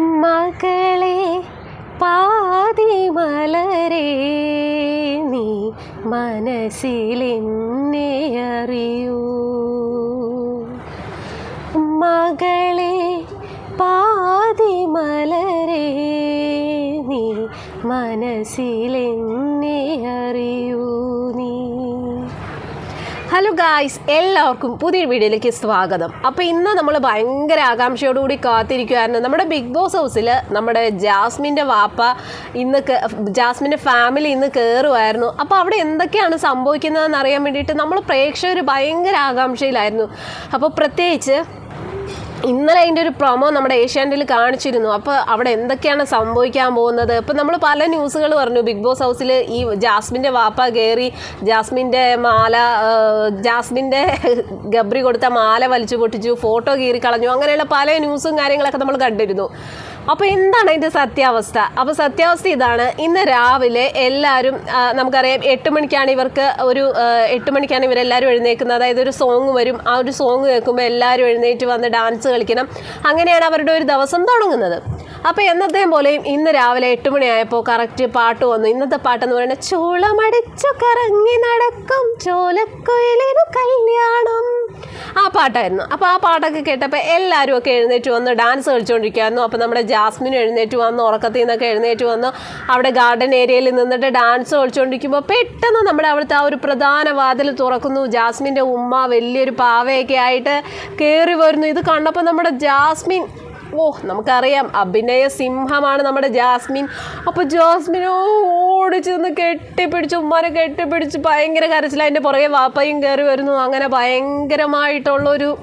മകളെ പാതി മലരെ നീ മനസ്സിലെന്നെ അറിയൂ. മകളെ പാതി മലരെ നീ മനസ്സിലെന്നെ ഹലോ ഗായ്സ് എല്ലാവർക്കും പുതിയ വീഡിയോയിലേക്ക് സ്വാഗതം. അപ്പോൾ ഇന്ന് നമ്മൾ ഭയങ്കര ആകാംക്ഷയോടുകൂടി കാത്തിരിക്കുമായിരുന്നു നമ്മുടെ ബിഗ് ബോസ് ഹൗസിൽ നമ്മുടെ ജാസ്മിന്റെ വാപ്പ ഇന്ന് ജാസ്മിന്റെ ഫാമിലി ഇന്ന് കയറുമായിരുന്നു അപ്പോൾ അവിടെ എന്തൊക്കെയാണ് സംഭവിക്കുന്നതെന്ന് അറിയാൻ വേണ്ടിയിട്ട് നമ്മൾ പ്രേക്ഷകർ ഭയങ്കര ആകാംക്ഷയിലായിരുന്നു. അപ്പോൾ പ്രത്യേകിച്ച് ഇന്നലെ അതിന്റെ ഒരു പ്രൊമോ നമ്മുടെ ഏഷ്യാനെറ്റിൽ കാണിച്ചിരുന്നു. അപ്പോൾ അവിടെ എന്തൊക്കെയാണ് സംഭവിക്കാൻ പോകുന്നത്? ഇപ്പം നമ്മൾ പല ന്യൂസുകൾ പറഞ്ഞു. ബിഗ് ബോസ് ഹൗസിൽ ഈ ജാസ്മിന്റെ വാപ്പ കയറി ജാസ്മിന്റെ മാല ജാസ്മിന്റെ ഗബ്രി കൊടുത്ത മാല വലിച്ചു പൊട്ടിച്ചു ഫോട്ടോ കീറി കളഞ്ഞു അങ്ങനെയുള്ള പല ന്യൂസും കാര്യങ്ങളൊക്കെ നമ്മൾ കണ്ടിരുന്നു. അപ്പോൾ എന്താണ് അതിന്റെ സത്യാവസ്ഥ? അപ്പോൾ സത്യാവസ്ഥ ഇതാണ്. ഇന്ന് രാവിലെ എല്ലാവരും നമുക്കറിയാം എട്ട് മണിക്കാണ് ഇവർക്ക് ഒരു എട്ട് മണിക്കാണ് ഇവരെല്ലാവരും എഴുന്നേക്കുന്നത്. അതായത് ഒരു സോങ് വരും. ആ ഒരു സോങ് കേൾക്കുമ്പോൾ എല്ലാവരും എഴുന്നേറ്റ് വന്ന് ഡാൻസ് കളിക്കണം. അങ്ങനെയാണ് അവരുടെ ഒരു ദിവസം തുടങ്ങുന്നത്. അപ്പോൾ എന്നത്തെയും പോലെയും ഇന്ന് രാവിലെ എട്ട് മണിയായപ്പോൾ കറക്റ്റ് പാട്ട് വന്നു. ഇന്നത്തെ പാട്ടെന്ന് പറയുന്നത് ചോളമടിച്ചു കറങ്ങി നടക്കും ചോലക്കൊയിലൊരു കല്യാണം. ആ പാട്ടായിരുന്നു. അപ്പോൾ ആ പാട്ടൊക്കെ കേട്ടപ്പോൾ എല്ലാവരും ഒക്കെ എഴുന്നേറ്റ് വന്ന് ഡാൻസ് കളിച്ചുകൊണ്ടിരിക്കുകയായിരുന്നു അപ്പോൾ നമ്മുടെ ജാസ്മിൻ എഴുന്നേറ്റ് വന്ന് ഉറക്കത്തിൽ നിന്നൊക്കെ എഴുന്നേറ്റ് വന്ന്. അവിടെ ഗാർഡൻ ഏരിയയിൽ നിന്നിട്ട് ഡാൻസ് കളിച്ചുകൊണ്ടിരിക്കുമ്പോൾ പെട്ടെന്ന് നമ്മുടെ അവിടുത്തെ ആ ഒരു പ്രധാന വാതിൽ തുറക്കുന്നു. ജാസ്മിന്റെ ഉമ്മ വലിയൊരു പാവയൊക്കെ ആയിട്ട് കയറി വരുന്നു. ഇത് കണ്ടപ്പോൾ നമ്മുടെ ജാസ്മിൻ ഓ നമുക്കറിയാം. അഭിനയ സിംഹമാണ് നമ്മുടെ ജാസ്മിൻ. അപ്പോൾ ജാസ്മിനോ ഓടിച്ച് നിന്ന് കെട്ടിപ്പിടിച്ച് ഉമ്മാനെ കെട്ടിപ്പിടിച്ച് ഭയങ്കര കരച്ചിൽ അതിന്റെ പുറകെ വാപ്പയും കയറി വരുന്നു. അങ്ങനെ ഭയങ്കരമായിട്ടുള്ളൊരു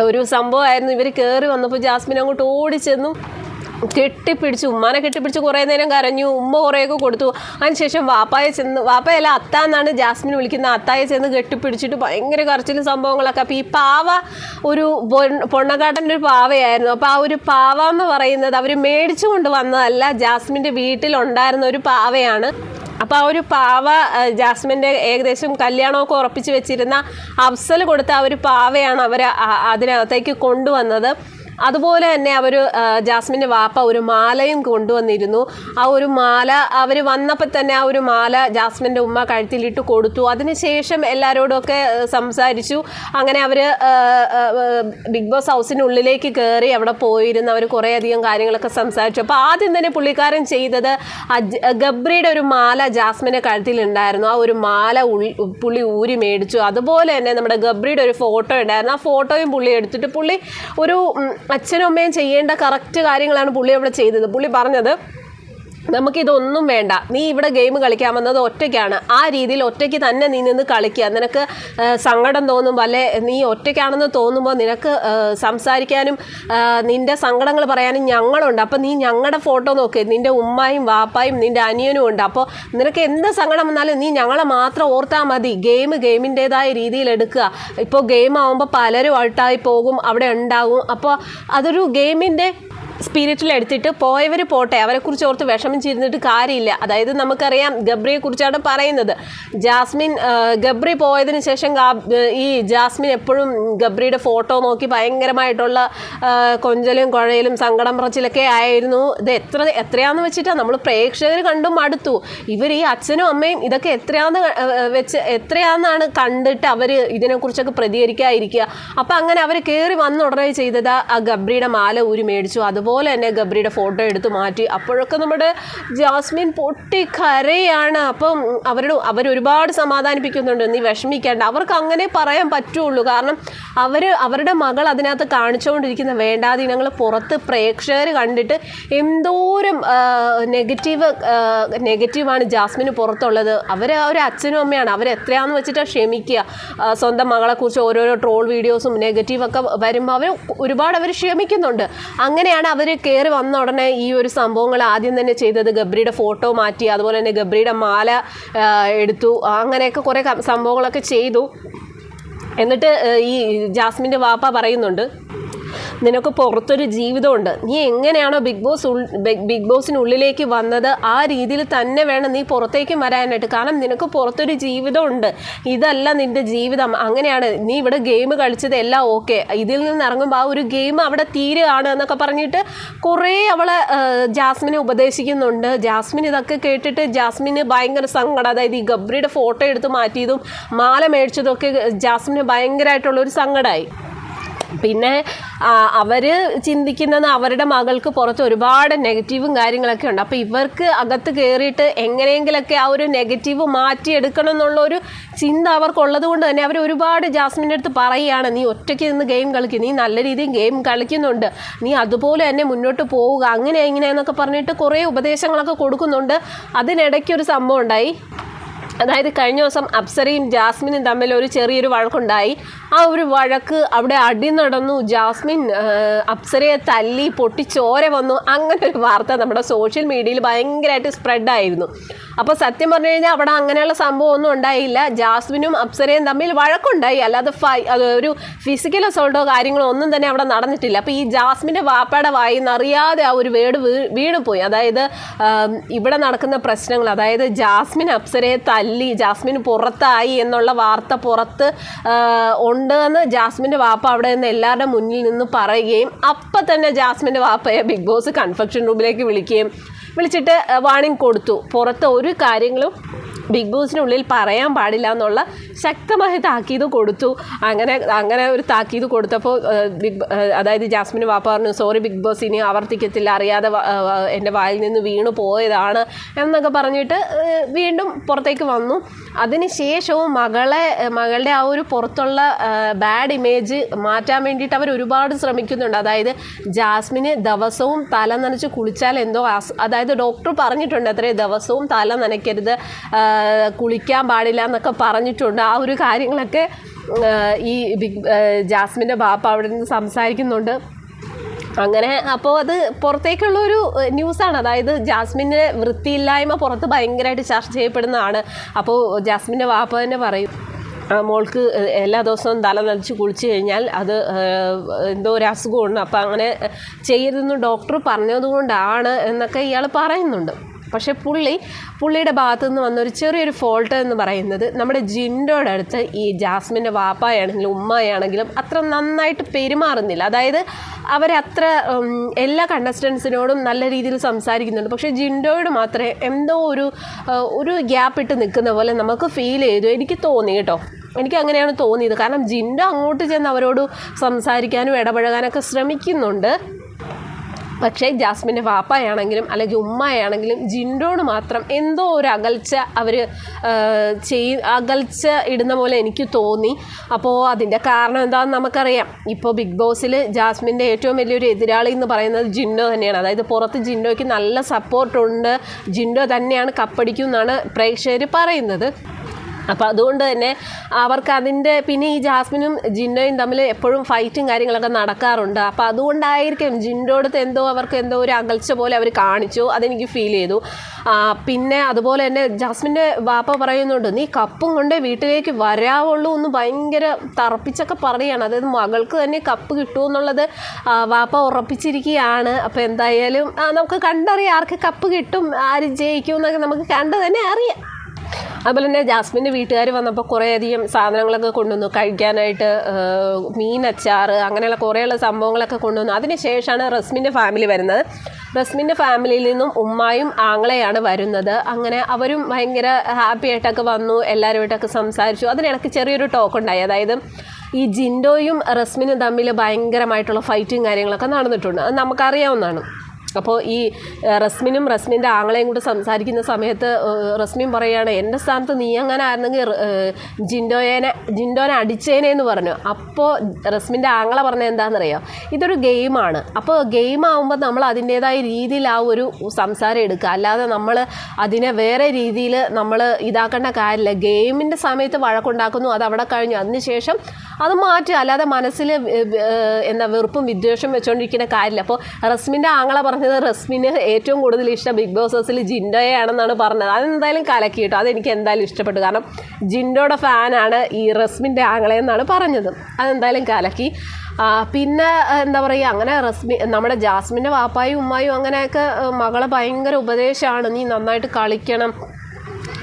ഒരു സംഭവമായിരുന്നു. ഇവർ കയറി വന്നപ്പോൾ ജാസ്മിൻ അങ്ങോട്ട് ഓടിച്ചെന്നു. കെട്ടിപ്പിടിച്ച് ഉമ്മാനെ കെട്ടിപ്പിടിച്ച് കുറേ നേരം കരഞ്ഞു ഉമ്മ കുറേയൊക്കെ കൊടുത്തു. അതിനുശേഷം വാപ്പായെ ചെന്ന് വാപ്പയല്ല അത്ത എന്നാണ് ജാസ്മിൻ വിളിക്കുന്നത്. അത്തായെ ചെന്ന് കെട്ടിപ്പിടിച്ചിട്ട് ഭയങ്കര കരച്ചിലും സംഭവങ്ങളൊക്കെ. അപ്പോൾ ഈ പാവ ഒരു പൊണ്ണക്കാട്ടന്റെ ഒരു പാവയായിരുന്നു. അപ്പോൾ ആ ഒരു പാവ എന്ന് പറയുന്നത് അവർ മേടിച്ചു കൊണ്ട് വന്നതല്ല ജാസ്മിന്റെ വീട്ടിലുണ്ടായിരുന്ന ഒരു പാവയാണ്. അപ്പോൾ ആ ഒരു പാവ ജാസ്മിന്റെ ഏകദേശം കല്യാണമൊക്കെ ഉറപ്പിച്ച് വെച്ചിരുന്ന അഫ്സൽ കൊടുത്ത ആ ഒരു പാവയാണ് അവർ അതിനകത്തേക്ക് കൊണ്ടുവന്നത്. അതുപോലെ തന്നെ അവർ ജാസ്മിന്റെ വാപ്പ ഒരു മാലയും കൊണ്ടുവന്നിരുന്നു. ആ ഒരു മാല അവർ വന്നപ്പോൾ തന്നെ ആ ഒരു മാല ജാസ്മിന്റെ ഉമ്മ കഴുത്തിലിട്ട് കൊടുത്തു. അതിനുശേഷം എല്ലാവരോടൊക്കെ സംസാരിച്ചു. അങ്ങനെ അവർ ബിഗ് ബോസ് ഹൗസിനുള്ളിലേക്ക് കയറി അവിടെ പോയിരുന്ന്. അവർ കുറേയധികം കാര്യങ്ങളൊക്കെ സംസാരിച്ചു. അപ്പോൾ ആദ്യം തന്നെ പുള്ളിക്കാരൻ ചെയ്തത് ഗബ്രിയുടെ ഒരു മാല ജാസ്മിന്റെ കഴുത്തിലുണ്ടായിരുന്നു. ആ ഒരു മാല പുള്ളി ഊരി മേടിച്ചു. അതുപോലെ തന്നെ നമ്മുടെ ഗബ്രിയുടെ ഒരു ഫോട്ടോ ഉണ്ടായിരുന്നു. ആ ഫോട്ടോയും പുള്ളി എടുത്തിട്ട് പുള്ളി ഒരു അച്ഛനും അമ്മയും ചെയ്യേണ്ട കറക്റ്റ് കാര്യങ്ങളാണ് പുള്ളി അവിടെ ചെയ്തത്. പുള്ളി പറഞ്ഞത് നമുക്കിതൊന്നും വേണ്ട. നീ ഇവിടെ ഗെയിം കളിക്കാൻ വന്നത് ഒറ്റയ്ക്കാണ്. ആ രീതിയിൽ ഒറ്റയ്ക്ക് തന്നെ നീ നിന്ന് കളിക്കുക നിനക്ക് സങ്കടം തോന്നുമ്പോൾ അല്ലെ നീ ഒറ്റയ്ക്കാണെന്ന് തോന്നുമ്പോൾ നിനക്ക് സംസാരിക്കാനും നിന്റെ സങ്കടങ്ങൾ പറയാനും ഞങ്ങളുണ്ട്. അപ്പോൾ നീ ഞങ്ങളുടെ ഫോട്ടോ നോക്ക്. നിന്റെ ഉമ്മായും വാപ്പായും നിന്റെ അനിയനും ഉണ്ട്. അപ്പോൾ നിനക്ക് എന്ത് സങ്കടം വന്നാലും നീ ഞങ്ങളെ മാത്രം ഓർത്താൽ മതി. ഗെയിം ഗെയിമിന്റെതായ രീതിയിൽ എടുക്കുക. ഇപ്പോൾ ഗെയിം ആവുമ്പോൾ പലരും ഔട്ടായി പോകും. അവിടെ ഉണ്ടാകും അപ്പോൾ അതൊരു ഗെയിമിന്റെ സ്പിരിറ്റിൽ എടുത്തിട്ട് പോയവർ പോട്ടെ അവരെക്കുറിച്ച് ഓർത്ത് വിഷമം ചെയ്തിട്ട് കാര്യമില്ല. അതായത് നമുക്കറിയാം ഗബ്രിയെ കുറിച്ചാണ് പറയുന്നത്. ജാസ്മിൻ ഗബ്രി പോയതിന് ശേഷം ഈ ജാസ്മിൻ എപ്പോഴും ഗബ്രിയുടെ ഫോട്ടോ നോക്കി ഭയങ്കരമായിട്ടുള്ള കൊഞ്ചലും കുഴയിലും സങ്കടം പറച്ചിലൊക്കെ ആയിരുന്നു. ഇത് എത്ര എത്രയാന്ന് വെച്ചിട്ടാണ് നമ്മൾ പ്രേക്ഷകർ കണ്ടും മടുത്തു. ഇവർ ഈ അച്ഛനും അമ്മയും ഇതൊക്കെ എത്രയാന്ന് വെച്ച് എത്രയാന്നാണ് കണ്ടിട്ട് അവർ ഇതിനെക്കുറിച്ചൊക്കെ പ്രതികരിക്കാതിരിക്കുക. അപ്പം അങ്ങനെ അവർ കയറി വന്ന ഉടനെ ചെയ്തത് ആ ഗബ്രിയുടെ മാല ഊരി മേടിച്ചു. അതുപോലെ തന്നെ ഗബ്രിയുടെ ഫോട്ടോ എടുത്ത് മാറ്റി. അപ്പോഴൊക്കെ നമ്മുടെ ജാസ്മിൻ പൊട്ടി കരയാണ്. അപ്പം അവരുടെ അവരൊരുപാട് സമാധാനിപ്പിക്കുന്നുണ്ട്. നീ വിഷമിക്കേണ്ട. അവർക്ക് അങ്ങനെ പറയാൻ പറ്റുള്ളൂ. കാരണം അവർ അവരുടെ മകൾ അതിനകത്ത് കാണിച്ചുകൊണ്ടിരിക്കുന്ന വേണ്ടാതീനങ്ങൾ പുറത്ത് പ്രേക്ഷകർ കണ്ടിട്ട് എന്തോരം നെഗറ്റീവ് നെഗറ്റീവാണ് ജാസ്മിന് പുറത്തുള്ളത്. അവർ ഒരു അച്ഛനും അമ്മയാണ്. അവർ എത്രയാന്ന് വെച്ചിട്ടാണ് ക്ഷമിക്കുക. സ്വന്തം മകളെക്കുറിച്ച് ഓരോരോ ട്രോൾ വീഡിയോസും നെഗറ്റീവൊക്കെ വരുമ്പോൾ അവർ ഒരുപാട് അവർ ക്ഷമിക്കുന്നുണ്ട്. അങ്ങനെയാണ് അവർ കയറി വന്ന ഉടനെ ഈ ഒരു സംഭവങ്ങൾ ആദ്യം തന്നെ ചെയ്തത് ഗബ്രിയുടെ ഫോട്ടോ മാറ്റി അതുപോലെ തന്നെ ഗബ്രിയുടെ മാല എടുത്തു. അങ്ങനെയൊക്കെ കുറേ സംഭവങ്ങളൊക്കെ ചെയ്തു. എന്നിട്ട് ഈ ജാസ്മിന്റെ വാപ്പ പറയുന്നുണ്ട് നിനക്ക് പുറത്തൊരു ജീവിതമുണ്ട്. നീ എങ്ങനെയാണോ ബിഗ് ബോസ് ബിഗ് ബോസിനുള്ളിലേക്ക് വന്നത് ആ രീതിയിൽ തന്നെ വേണം നീ പുറത്തേക്ക് വരാനായിട്ട്. കാരണം നിനക്ക് പുറത്തൊരു ജീവിതമുണ്ട്. ഇതല്ല നിന്റെ ജീവിതം. അങ്ങനെയാണ് നീ ഇവിടെ ഗെയിം കളിച്ചത് എല്ലാം ഓക്കെ ഇതിൽ നിന്ന് ഇറങ്ങുമ്പോൾ ആ ഒരു ഗെയിം അവിടെ തീരുകയാണ് എന്നൊക്കെ പറഞ്ഞിട്ട് കുറേ അവളെ ജാസ്മിനെ ഉപദേശിക്കുന്നുണ്ട്. ജാസ്മിൻ ഇതൊക്കെ കേട്ടിട്ട് ജാസ്മിന് ഭയങ്കര സങ്കടം. അതായത് ഈ ഗബ്രിയുടെ ഫോട്ടോ എടുത്ത് മാറ്റിയതും മാല മേടിച്ചതൊക്കെ ജാസ്മിന് ഭയങ്കരമായിട്ടുള്ളൊരു സങ്കടമായി. പിന്നെ അവർ ചിന്തിക്കുന്നത് അവരുടെ മകൾക്ക് പുറത്ത് ഒരുപാട് നെഗറ്റീവും കാര്യങ്ങളൊക്കെ ഉണ്ട്. അപ്പോൾ ഇവർക്ക് അകത്ത് കയറിയിട്ട് എങ്ങനെയെങ്കിലൊക്കെ ആ ഒരു നെഗറ്റീവ് മാറ്റിയെടുക്കണം എന്നുള്ള ഒരു ചിന്ത അവർക്കുള്ളത് കൊണ്ട് തന്നെ അവർ ഒരുപാട് ജാസ്മിന്റെ അടുത്ത് പറയുകയാണ് നീ ഒറ്റയ്ക്ക് നിന്ന് ഗെയിം കളിക്കും നീ നല്ല രീതിയിൽ ഗെയിം കളിക്കുന്നുണ്ട് നീ അതുപോലെ തന്നെ മുന്നോട്ട് പോവുക. അങ്ങനെ ഇങ്ങനെയെന്നൊക്കെ പറഞ്ഞിട്ട് കുറേ ഉപദേശങ്ങളൊക്കെ കൊടുക്കുന്നുണ്ട്. അതിനിടയ്ക്ക് ഒരു സംഭവം ഉണ്ടായി. അതായത് കഴിഞ്ഞ ദിവസം അപ്സരയും ജാസ്മിനും തമ്മിൽ ഒരു ചെറിയൊരു വഴക്കുണ്ടായി. ആ ഒരു വഴക്ക് അവിടെ അടി നടന്നു. ജാസ്മിൻ അപ്സരയെ തല്ലി പൊട്ടി ചോര വന്നു. അങ്ങനെ ഒരു വാർത്ത നമ്മുടെ സോഷ്യൽ മീഡിയയിൽ ഭയങ്കരമായിട്ട് സ്പ്രെഡായിരുന്നു അപ്പോൾ സത്യം പറഞ്ഞു കഴിഞ്ഞാൽ അവിടെ അങ്ങനെയുള്ള സംഭവം ഒന്നും ഉണ്ടായില്ല. ജാസ്മിനും അപ്സരയും തമ്മിൽ വഴക്കുണ്ടായി. അല്ലാതെ ഫൈ ഒരു ഫിസിക്കൽ അസോൾട്ടോ കാര്യങ്ങളോ ഒന്നും തന്നെ അവിടെ നടന്നിട്ടില്ല. അപ്പോൾ ഈ ജാസ്മിന്റെ വാപ്പയുടെ വായി അറിയാതെ ആ ഒരു വേട് വീണുപോയി. അതായത് ഇവിടെ നടക്കുന്ന പ്രശ്നങ്ങൾ അതായത് ജാസ്മിൻ അപ്സരയെ തല്ലി ജാസ്മിൻ പുറത്തായി എന്നുള്ള വാർത്ത പുറത്ത് ഉണ്ട് എന്ന് ജാസ്മിന്റെ വാപ്പ അവിടെ നിന്ന് എല്ലാവരുടെ മുന്നിൽ നിന്ന് പറയുകയും അപ്പം തന്നെ ജാസ്മിന്റെ വാപ്പയെ ബിഗ് ബോസ് കൺഫെക്ഷൻ റൂമിലേക്ക് വിളിക്കുകയും വിളിച്ചിട്ട് വാണിംഗ് കൊടുത്തു. പുറത്ത് ഒരു കാര്യങ്ങളും ബിഗ് ബോസിനുള്ളിൽ പറയാൻ പാടില്ല എന്നുള്ള ശക്തമായ താക്കീത് കൊടുത്തു. അങ്ങനെ അങ്ങനെ ഒരു താക്കീത് കൊടുത്തപ്പോൾ ബിഗ് അതായത് ജാസ്മിൻ വാപ്പ പറഞ്ഞു സോറി ബിഗ് ബോസ് ഇനി ആവർത്തിക്കത്തില്ല. അറിയാതെ എന്റെ വായിൽ നിന്ന് വീണു പോയതാണ്. എന്നൊക്കെ പറഞ്ഞിട്ട് വീണ്ടും പുറത്തേക്ക് വന്നു. അതിനുശേഷവും മകളെ മകളുടെ ആ ഒരു പുറത്തുള്ള ബാഡ് ഇമേജ് മാറ്റാൻ വേണ്ടിയിട്ട് അവർ ഒരുപാട് ശ്രമിക്കുന്നുണ്ട്. അതായത് ജാസ്മിന് ദിവസവും തല നനച്ച് കുളിച്ചാൽ എന്തോ അതായത് ഡോക്ടർ പറഞ്ഞിട്ടുണ്ട് അത്രേ ദിവസവും തല നനയ്ക്കരുത്. കുളിക്കാൻ പാടില്ല എന്നൊക്കെ പറഞ്ഞിട്ടുണ്ട്. ആ ഒരു കാര്യങ്ങളൊക്കെ ഈ ബിഗ് ജാസ്മിന്റെ ബാപ്പ അവിടെ നിന്ന് സംസാരിക്കുന്നുണ്ട്. അങ്ങനെ അപ്പോൾ അത് പുറത്തേക്കുള്ള ഒരു ന്യൂസാണ്. അതായത് ജാസ്മിന്റെ വൃത്തിയില്ലായ്മ പുറത്ത് ഭയങ്കരമായിട്ട് ചർച്ച ചെയ്യപ്പെടുന്നതാണ്. അപ്പോൾ ജാസ്മിന്റെ വാപ്പ തന്നെ പറയും മോൾക്ക് എല്ലാ ദിവസവും തല നനച്ച് കുളിച്ച് കഴിഞ്ഞാൽ അത് എന്തോ ഒരു അസുഖമുണ്ട് അപ്പോൾ അങ്ങനെ ചെയ്യരുതെന്ന് ഡോക്ടർ പറഞ്ഞതുകൊണ്ടാണ് എന്നൊക്കെ ഇയാൾ പറയുന്നുണ്ട്. പക്ഷേ പുള്ളി പുള്ളിയുടെ ഭാഗത്തു നിന്ന് വന്ന ഒരു ചെറിയൊരു ഫോൾട്ട് എന്ന് പറയുന്നത് നമ്മുടെ ജിൻഡോയുടെ അടുത്ത് ഈ ജാസ്മിന്റെ വാപ്പായാണെങ്കിലും ഉമ്മയാണെങ്കിലും അത്ര നന്നായിട്ട് പെരുമാറുന്നില്ല. അതായത് അവരത്ര എല്ലാ കണ്ടസ്റ്റൻസിനോടും നല്ല രീതിയിൽ സംസാരിക്കുന്നുണ്ട്. പക്ഷേ ജിൻഡോയോട് മാത്രമേ എന്തോ ഒരു ഒരു ഗ്യാപ്പ് ഇട്ട് നിൽക്കുന്ന പോലെ നമുക്ക് ഫീൽ ചെയ്തു. എനിക്ക് തോന്നി കേട്ടോ. എനിക്ക് അങ്ങനെയാണ് തോന്നിയത്. കാരണം ജിൻഡോ അങ്ങോട്ട് ചെന്ന് അവരോട് സംസാരിക്കാനും ഇടപഴകാനൊക്കെ ശ്രമിക്കുന്നുണ്ട്. പക്ഷേ ജാസ്മിന്റെ വാപ്പയാണെങ്കിലും അല്ലെങ്കിൽ ഉമ്മയാണെങ്കിലും ജിൻഡോട് മാത്രം എന്തോ ഒരു അകൽച്ച അവർ ചെയ് അകൽച്ച ഇടുന്ന പോലെ എനിക്ക് തോന്നി. അപ്പോൾ അതിന്റെ കാരണം എന്താണെന്ന് നമുക്കറിയാം. ഇപ്പോൾ ബിഗ് ബോസിൽ ജാസ്മിന്റെ ഏറ്റവും വലിയൊരു എതിരാളി എന്ന് പറയുന്നത് ജിൻഡോ തന്നെയാണ്. അതായത് പുറത്ത് ജിൻഡോയ്ക്ക് നല്ല സപ്പോർട്ടുണ്ട് ജിൻഡോ തന്നെയാണ് കപ്പടിക്കും എന്നാണ് പ്രേക്ഷകർ പറയുന്നത്. അപ്പോൾ അതുകൊണ്ട് തന്നെ അവർക്ക് അതിന്റെ പിന്നെ ഈ ജാസ്മിനും ജിൻഡോയും തമ്മിൽ എപ്പോഴും ഫൈറ്റും കാര്യങ്ങളൊക്കെ നടക്കാറുണ്ട്. അപ്പോൾ അതുകൊണ്ടായിരിക്കും ജിൻഡോടത്ത് എന്തോ അവർക്ക് എന്തോ ഒരു അകൽച്ച പോലെ അവർ കാണിച്ചു. അതെനിക്ക് ഫീൽ ചെയ്തു. പിന്നെ അതുപോലെ തന്നെ ജാസ്മിന്റെ വാപ്പ പറയുന്നുണ്ട് നീ കപ്പും കൊണ്ടേ വീട്ടിലേക്ക് വരാവുള്ളൂ എന്ന് ഭയങ്കര തറപ്പിച്ചൊക്കെ പറയുകയാണ് അതായത് മകൾക്ക് തന്നെ കപ്പ് കിട്ടുമെന്നുള്ളത് വാപ്പ ഉറപ്പിച്ചിരിക്കുകയാണ്. അപ്പോൾ എന്തായാലും നമുക്ക് കണ്ടറിയാം ആർക്ക് കപ്പ് കിട്ടും ആര് ജയിക്കും എന്നൊക്കെ നമുക്ക് കണ്ടു തന്നെ അറിയാം. അതുപോലെ തന്നെ ജാസ്മിന്റെ വീട്ടുകാർ വന്നപ്പോൾ കുറേയധികം സാധനങ്ങളൊക്കെ കൊണ്ടുവന്നു. കഴിക്കാനായിട്ട് മീൻ അച്ചാർ അങ്ങനെയുള്ള കുറേയുള്ള സംഭവങ്ങളൊക്കെ കൊണ്ടുവന്നു. അതിന് ശേഷമാണ് റസ്മിന്റെ ഫാമിലി വരുന്നത്. റസ്മിന്റെ ഫാമിലിയിൽ നിന്നും ഉമ്മായും ആങ്ങളെയാണ് വരുന്നത്. അങ്ങനെ അവരും ഭയങ്കര ഹാപ്പി ആയിട്ടൊക്കെ വന്നു. എല്ലാവരുമായിട്ടൊക്കെ സംസാരിച്ചു. അതിനിടയ്ക്ക് ചെറിയൊരു ടോക്ക് ഉണ്ടായി അതായത് ഈ ജിൻഡോയും റസ്മിനും തമ്മിൽ ഭയങ്കരമായിട്ടുള്ള ഫൈറ്റും കാര്യങ്ങളൊക്കെ നടന്നിട്ടുണ്ട്. അത് നമുക്കറിയാവുന്നതാണ്. അപ്പോൾ ഈ റസ്മിനും റസ്മിന്റെ ആങ്ങളെയും കൂടെ സംസാരിക്കുന്ന സമയത്ത് റസ്മിൻ പറയുകയാണ് എന്റെ സ്ഥാനത്ത് നീ അങ്ങനെ ആയിരുന്നെങ്കിൽ ജിൻഡോയേനെ ജിൻഡോനെ അടിച്ചേനെ എന്ന് പറഞ്ഞു. അപ്പോൾ റസ്മിന്റെ ആങ്ങളെ പറഞ്ഞത് എന്താണെന്നറിയോ? ഇതൊരു ഗെയിമാണ്. അപ്പോൾ ഗെയിം ആകുമ്പോൾ നമ്മൾ അതിന്റേതായ രീതിയിൽ ആ ഒരു സംസാരം എടുക്കുക. അല്ലാതെ നമ്മൾ അതിനെ വേറെ രീതിയിൽ നമ്മൾ ഇതാക്കേണ്ട കാര്യമില്ല. ഗെയിമിന്റെ സമയത്ത് വഴക്കുണ്ടാക്കുന്നു അത് അവിടെ കഴിഞ്ഞു. അതിനുശേഷം അത് മാറ്റുക. അല്ലാതെ മനസ്സിൽ എന്താ വെറുപ്പും വിദ്വേഷം വെച്ചുകൊണ്ടിരിക്കുന്ന കാര്യമില്ല. അപ്പോൾ റസ്മിന്റെ ആങ്ങളെ പറഞ്ഞത് റസ്മിന് ഏറ്റവും കൂടുതൽ ഇഷ്ടം ബിഗ് ബോസ് ഹൗസിൽ ജിൻഡോയാണെന്നാണ് പറഞ്ഞത്. അതെന്തായാലും കലക്കി കേട്ടോ അതെനിക്ക് എന്തായാലും ഇഷ്ടപ്പെട്ടു. കാരണം ജിൻഡോയുടെ ഫാനാണ് ഈ റസ്മിന്റെ ആങ്ങളെ എന്നാണ് പറഞ്ഞത്. അതെന്തായാലും കലക്കി. പിന്നെ എന്താ പറയുക അങ്ങനെ റസ്മി നമ്മുടെ ജാസ്മിന്റെ വാപ്പായും ഉമ്മായും അങ്ങനെയൊക്കെ മകളെ ഭയങ്കര ഉപദേശമാണ്. നീ നന്നായിട്ട് കളിക്കണം.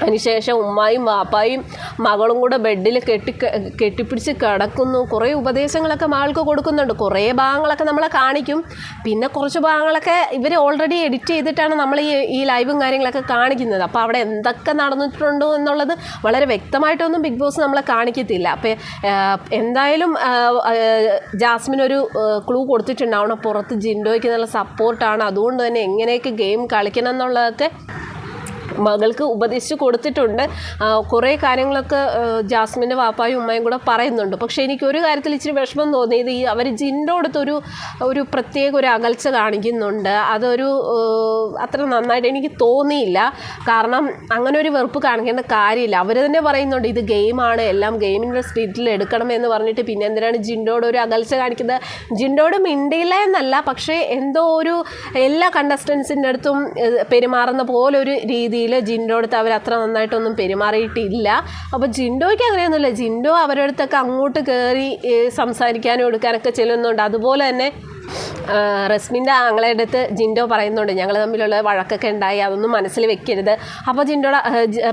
അതിനുശേഷം ഉമ്മായും വാപ്പായും മകളും കൂടെ ബെഡിൽ കെട്ടി കെട്ടിപ്പിടിച്ച് കിടക്കുന്നു. കുറേ ഉപദേശങ്ങളൊക്കെ മകൾക്ക് കൊടുക്കുന്നുണ്ട്. കുറേ ഭാഗങ്ങളൊക്കെ നമ്മളെ കാണിക്കും. പിന്നെ കുറച്ച് ഭാഗങ്ങളൊക്കെ ഇവർ ഓൾറെഡി എഡിറ്റ് ചെയ്തിട്ടാണ് നമ്മൾ ഈ ഈ ലൈവും കാര്യങ്ങളൊക്കെ കാണിക്കുന്നത്. അപ്പോൾ അവിടെ എന്തൊക്കെ നടന്നിട്ടുണ്ടോ എന്നുള്ളത് വളരെ വ്യക്തമായിട്ടൊന്നും ബിഗ് ബോസ് നമ്മളെ കാണിക്കത്തില്ല. അപ്പോൾ എന്തായാലും ജാസ്മിൻ ഒരു ക്ലൂ കൊടുത്തിട്ടുണ്ടാവണം. പുറത്ത് ജിൻഡോയ്ക്ക് നല്ല സപ്പോർട്ടാണ് അതുകൊണ്ട് തന്നെ എങ്ങനെയൊക്കെ ഗെയിം കളിക്കണം എന്നുള്ളതൊക്കെ മകൾക്ക് ഉപദേശിച്ച് കൊടുത്തിട്ടുണ്ട്. കുറേ കാര്യങ്ങളൊക്കെ ജാസ്മിന്റെ വാപ്പായും ഉമ്മയും കൂടെ പറയുന്നുണ്ട്. പക്ഷേ എനിക്ക് ഒരു കാര്യത്തിൽ ഇച്ചിരി വിഷമം തോന്നിയത് ഈ അവർ ജിന്റെ അടുത്തൊരു ഒരു പ്രത്യേക ഒരു അകൽച്ച കാണിക്കുന്നുണ്ട്. അതൊരു അത്ര നന്നായിട്ട് എനിക്ക് തോന്നിയില്ല. കാരണം അങ്ങനെ ഒരു വെറുപ്പ് കാണിക്കേണ്ട കാര്യമില്ല. അവർ തന്നെ പറയുന്നുണ്ട് ഇത് ഗെയിമാണ് എല്ലാം ഗെയിമിന്റെ സ്പിരിറ്റിൽ എടുക്കണം എന്ന് പറഞ്ഞിട്ട് പിന്നെ എന്തിനാണ് ജിൻഡോട് ഒരു അകൽച്ച കാണിക്കുന്നത്? ജിൻഡോട് മിണ്ടിയില്ല എന്നല്ല. പക്ഷേ എന്തോ ഒരു എല്ലാ കണ്ടസ്റ്റൻസിന്റെ അടുത്തും പെരുമാറുന്ന പോലൊരു ഒരു രീതിയിൽ ജിൻഡോ അടുത്ത് അവർ അത്ര നന്നായിട്ടൊന്നും പെരുമാറിയിട്ടില്ല. അപ്പോൾ ജിൻഡോയ്ക്ക് അങ്ങനെയൊന്നുമില്ല. ജിൻഡോ അവരുടെ അടുത്തൊക്കെ അങ്ങോട്ട് കയറി സംസാരിക്കാനും എടുക്കാനൊക്കെ ചെല്ലുന്നുണ്ട്. അതുപോലെ തന്നെ റസ്മിന്റെ ആങ്ങളുടെ അടുത്ത് ജിൻഡോ പറയുന്നുണ്ട് ഞങ്ങൾ തമ്മിലുള്ള വഴക്കൊക്കെ ഉണ്ടായി അതൊന്നും മനസ്സിൽ വെക്കരുത്. അപ്പോൾ ജിൻഡോടെ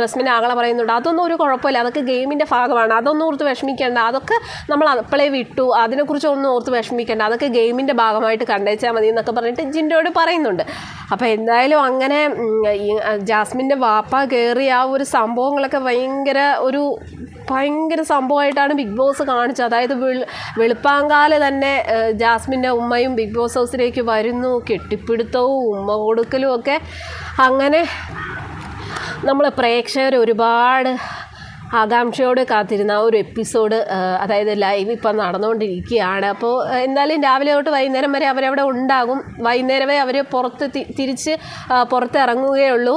റസ്മിന്റെ ആങ്ങളെ പറയുന്നുണ്ട് അതൊന്നും ഒരു കുഴപ്പമില്ല അതൊക്കെ ഗെയിമിന്റെ ഭാഗമാണ് അതൊന്നും ഓർത്ത് വിഷമിക്കേണ്ട അതൊക്കെ നമ്മൾ അപ്പോഴേ വിട്ടു അതിനെക്കുറിച്ച് ഒന്നും ഓർത്ത് വിഷമിക്കേണ്ട അതൊക്കെ ഗെയിമിന്റെ ഭാഗമായിട്ട് കണ്ടേച്ചാൽ മതി എന്നൊക്കെ പറഞ്ഞിട്ട് ജിൻഡോയോട് പറയുന്നുണ്ട്. അപ്പോൾ എന്തായാലും അങ്ങനെ ജാസ്മിന്റെ വാപ്പ കയറി ആ ഒരു സംഭവങ്ങളൊക്കെ ഭയങ്കര ഒരു ഭയങ്കര സംഭവമായിട്ടാണ് ബിഗ് ബോസ് കാണിച്ചത്. അതായത് വെളു വെളുപ്പാങ്കാൽ തന്നെ ജാസ്മിന്റെ ഉമ്മയും ബിഗ് ബോസ് ഹൗസിലേക്ക് വരുന്നു. കെട്ടിപ്പിടുത്തവും ഉമ്മ കൊടുക്കലും ഒക്കെ. അങ്ങനെ നമ്മൾ പ്രേക്ഷകർ ഒരുപാട് ആകാംക്ഷയോടെ കാത്തിരുന്ന ആ ഒരു എപ്പിസോഡ് അതായത് ലൈവ് ഇപ്പം നടന്നുകൊണ്ടിരിക്കുകയാണ്. അപ്പോൾ എന്തായാലും രാവിലെ തൊട്ട് വൈകുന്നേരം വരെ അവരവിടെ ഉണ്ടാകും. വൈകുന്നേരമേ അവർ പുറത്ത് തിരിച്ച് പുറത്തിറങ്ങുകയുള്ളൂ.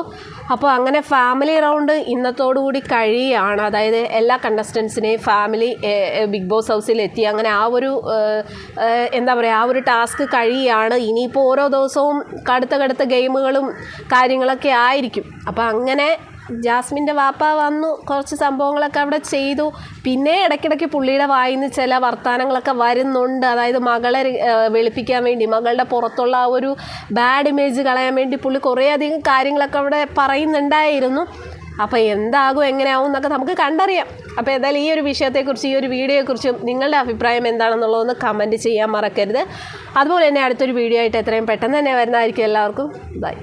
അപ്പോൾ അങ്ങനെ ഫാമിലി റൗണ്ട് ഇന്നത്തോടുകൂടി കഴിയുകയാണ്. അതായത് എല്ലാ കണ്ടസ്റ്റൻസിനെയും ഫാമിലി ബിഗ് ബോസ് ഹൗസിൽ എത്തി അങ്ങനെ ആ ഒരു എന്താ പറയുക ആ ഒരു ടാസ്ക് കഴിയുകയാണ്. ഇനിയിപ്പോൾ ഓരോ ദിവസവും കടുത്ത കടുത്ത ഗെയിമുകളും കാര്യങ്ങളൊക്കെ ആയിരിക്കും. അപ്പോൾ അങ്ങനെ ജാസ്മിന്റെ വാപ്പ വന്നു കുറച്ച് സംഭവങ്ങളൊക്കെ അവിടെ ചെയ്തു. പിന്നെ ഇടയ്ക്കിടയ്ക്ക് പുള്ളിയുടെ വായിൽ നിന്ന് ചില വർത്തമാനങ്ങളൊക്കെ വരുന്നുണ്ട്. അതായത് മകളെ വെളുപ്പിക്കാൻ വേണ്ടി മകളുടെ പുറത്തുള്ള ആ ഒരു ബാഡ് ഇമേജ് കളയാൻ വേണ്ടി പുള്ളി കുറേയധികം കാര്യങ്ങളൊക്കെ അവിടെ പറയുന്നുണ്ടായിരുന്നു. അപ്പോൾ എന്താകും എങ്ങനെയാവും എന്നൊക്കെ നമുക്ക് കണ്ടറിയാം. അപ്പോൾ ഏതായാലും ഈ ഒരു വിഷയത്തെക്കുറിച്ച് ഈ ഒരു വീഡിയോയെക്കുറിച്ചും നിങ്ങളുടെ അഭിപ്രായം എന്താണെന്നുള്ളതൊന്ന് കമന്റ് ചെയ്യാൻ മറക്കരുത്. അതുപോലെ തന്നെ അടുത്തൊരു വീഡിയോ ആയിട്ട് എത്രയും പെട്ടെന്ന് തന്നെ വരുന്നതായിരിക്കും എല്ലാവർക്കും. ബൈ